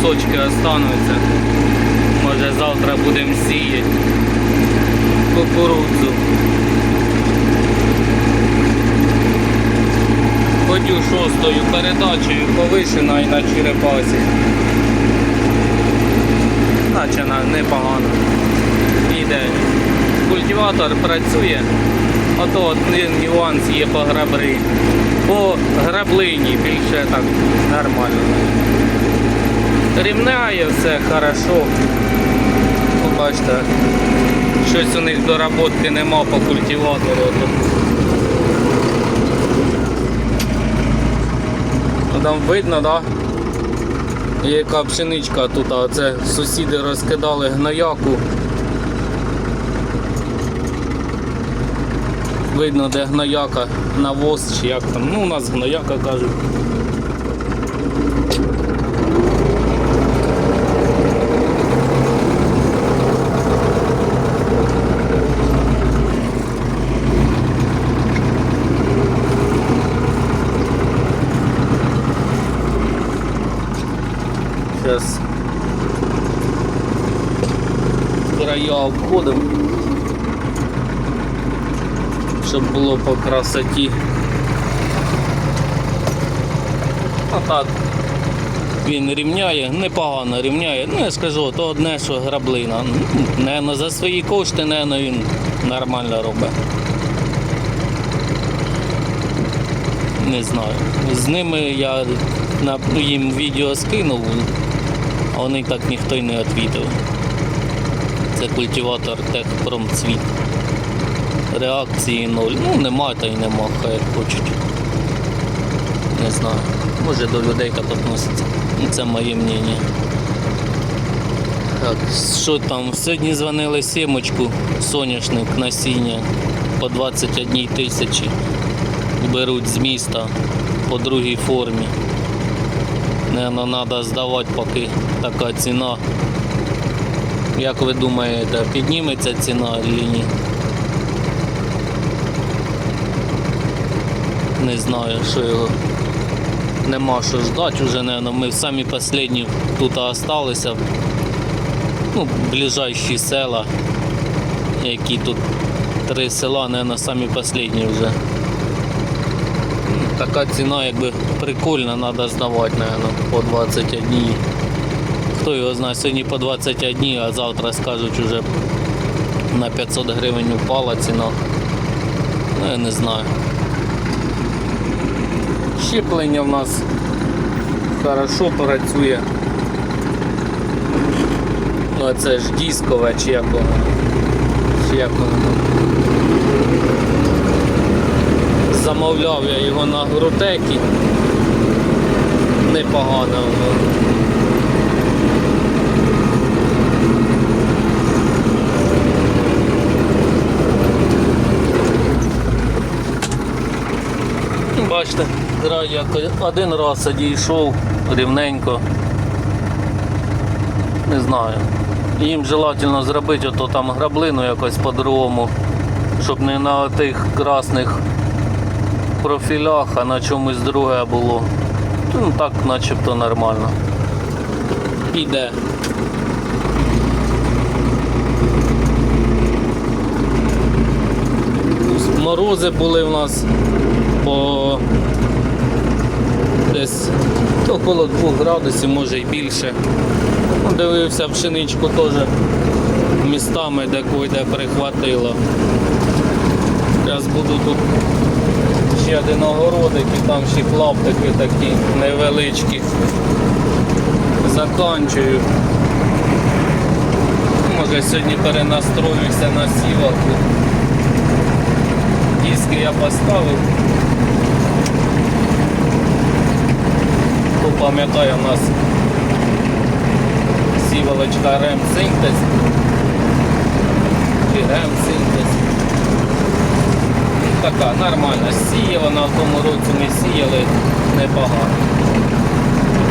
кусочки остануться. Може завтра будемо сіяти кукурудзу. Ходю шостою передачею повишена і на черепасі. Наче непогано. Іде. Культиватор працює, а то один нюанс є по грабри. По граблині більше так нормально. Рівняє все хорошо. Побачите, щось у них доработки нема по культиватору. то Ну, Там видно? Да? Яка пшеничка тут, а це сусіди розкидали гнояку. Видно, де гнояка, навоз чи як там. Ну, у нас гнояка кажуть. Зараз края обходимо, щоб було по красоті. А так він рівняє, непогано рівняє. Ну я скажу, то одне, що граблина. Наверно, за свої кошти, наверно, він нормально робить. Не знаю. З ними я на їм відео скинув, а вони так ніхто й не відповів. Це культиватор Техпромцвіт. Реакції ноль. Ну нема та й нема, хай як хочуть. Не знаю. Може до людей так відносяться. Ну, Це моє мнення. Так, що там? Сьогодні дзвонили сімочку, соняшник насіння по 21 тисячі. Беруть з міста по другій формі. Наверно, треба здавати, поки така ціна. Як ви думаєте, підніметься ціна ні? Не знаю, що його нема що ждати вже, наверно. Ми самі останні тут залишилися. Ну, ближайші села, які тут три села, наверно, самі останні вже. Така ціна якби прикольна, треба здавати, наверное, по 21. Хто його знає, сьогодні по 21, а завтра скажуть вже на 500 гривень упала ціна. Ну я не знаю. Щеплення в нас хорошо працює. Ну це ж дискове чи як воно. Чи як воно. Замовляв я його на грутекі. Непогано воно. Бачите, грай як один раз одійшов рівненько. Не знаю. Їм желательно зробити ото там граблину якось по-другому, щоб не на тих красних профілях, а на чомусь друге було. Ну так начебто нормально. Іде. Морози були в нас по десь около 2 градусів, може і більше. Ну, Дивився пшеничку теж містами, де де прихватило. Зараз буду тут ще один огородик і там ще клаптики такі невеличкі. Заканчую. Може сьогодні перенастроюся на сівалку. Диски я поставив. Хто пам'ятає у нас сівалочка Рем Синтез. Рем Синтез. Така нормальна сіяла, на тому році ми сіяли непогано.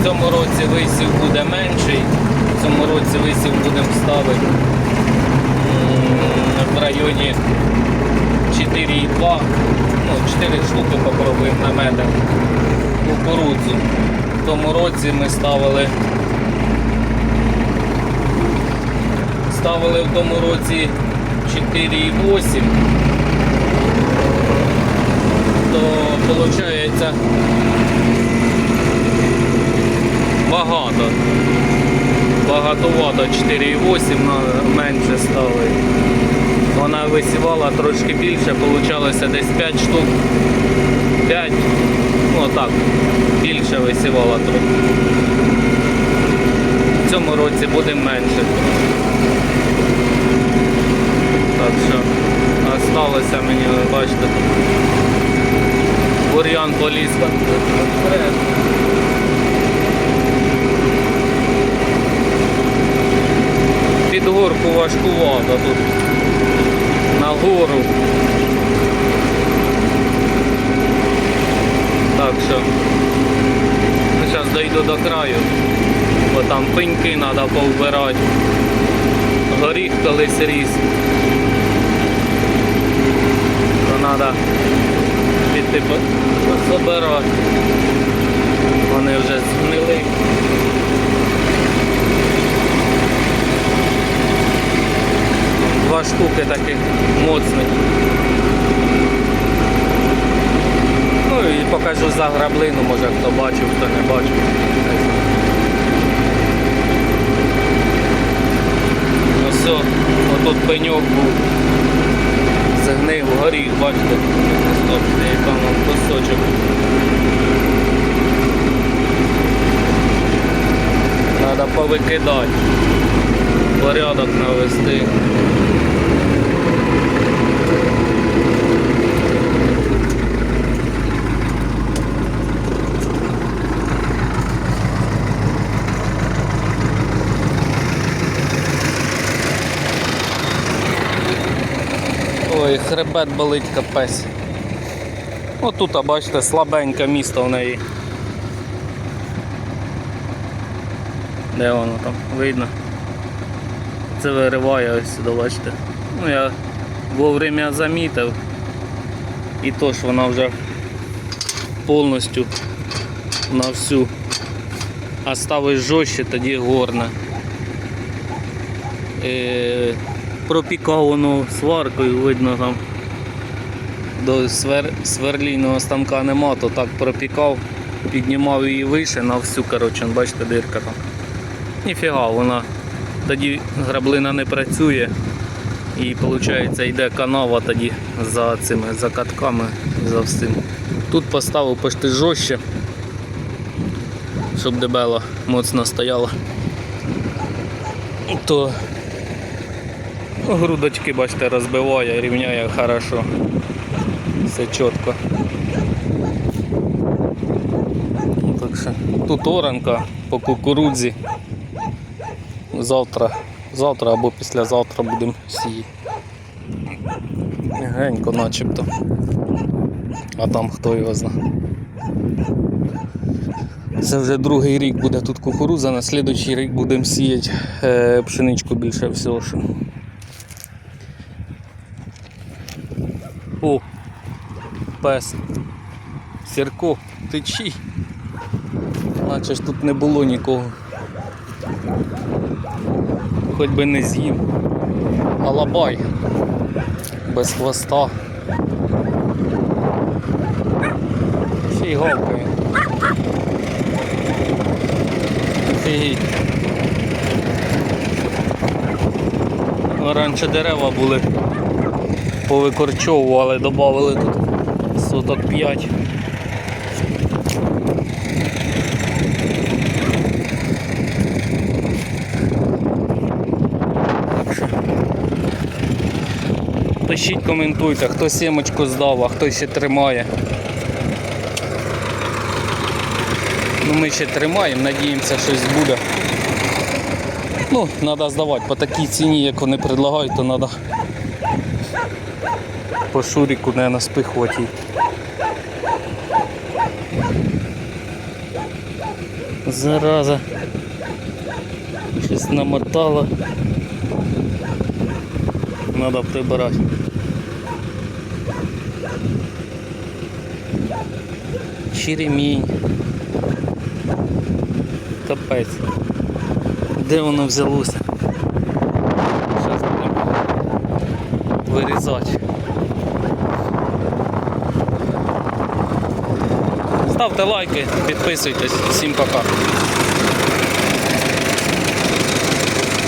В цьому році висів буде менший, в цьому році висів будемо ставити в районі 4,2 Ну, 4 штуки попробуємо на меди. Кукурудзу. Тому році ми ставили. Ставили в тому році 4,8. То виходить багато. Багатовато 4,8 менше ставили. Вона висівала трошки більше, получалося десь 5 штук. 5, ну так, більше висівала трохи. В цьому році буде менше. Так що осталося мені, ви бачите, бур'ян поліз. Під горку важкувато тут. На гору. Так що зараз дойду до краю, бо там пеньки треба повбирати. Горіх колись ріс. То треба піти по- позабирати. Вони вже згнили. Два штуки таких моцних. Ну і покажу за граблину, може хто бачив, хто не бачив. Ну все, отут пеньок був. Загнив горіх, бачите, стоп, там он кусочок. Треба повикидати, порядок навести. Хребет болить капець. Отут, а бачите, слабеньке місто в неї. Де воно там? Видно. Це вириває ось бачите. Ну я вовремя замітив. І то ж вона вже повністю на всю. А ставиш жорстче, тоді горна. Е, пропікав сваркою, видно там до свер... сверлійного станка нема, то так пропікав, піднімав її вище на всю, коротше, бачите, дирка там. Ніфіга, вона тоді граблина не працює і виходить йде канава тоді за цими закатками за всім. Тут поставив почти жорстче, щоб дебела моцно стояла. То грудочки, бачите, розбиває, рівняє хорошо. Все чітко. Так що тут оранка по кукурудзі. Завтра, завтра або післязавтра будемо сіяти. Генько начебто. А там хто його знає. Це вже другий рік буде тут кукурудза, на слідуючий рік будемо сіяти е, пшеничку більше всього. Що. О, пес. Сірко, чий? Наче ж тут не було нікого. Хоч би не з'їв. Алабай. Без хвоста. Ще й. Раніше дерева були повикорчовували, додали тут соток 5. Пишіть, коментуйте, хто сімочку здав, а хто ще тримає. Ну, ми ще тримаємо, надіємося, щось буде. Ну, треба здавати по такій ціні, як вони предлагають, то треба по шуріку наспихувати. її. Зараза. Щось намотало. Треба прибирати. черемінь. Капець. Де воно взялося? Зараз будемо вирізати. Ставте лайки, підписуйтесь. Всім пока.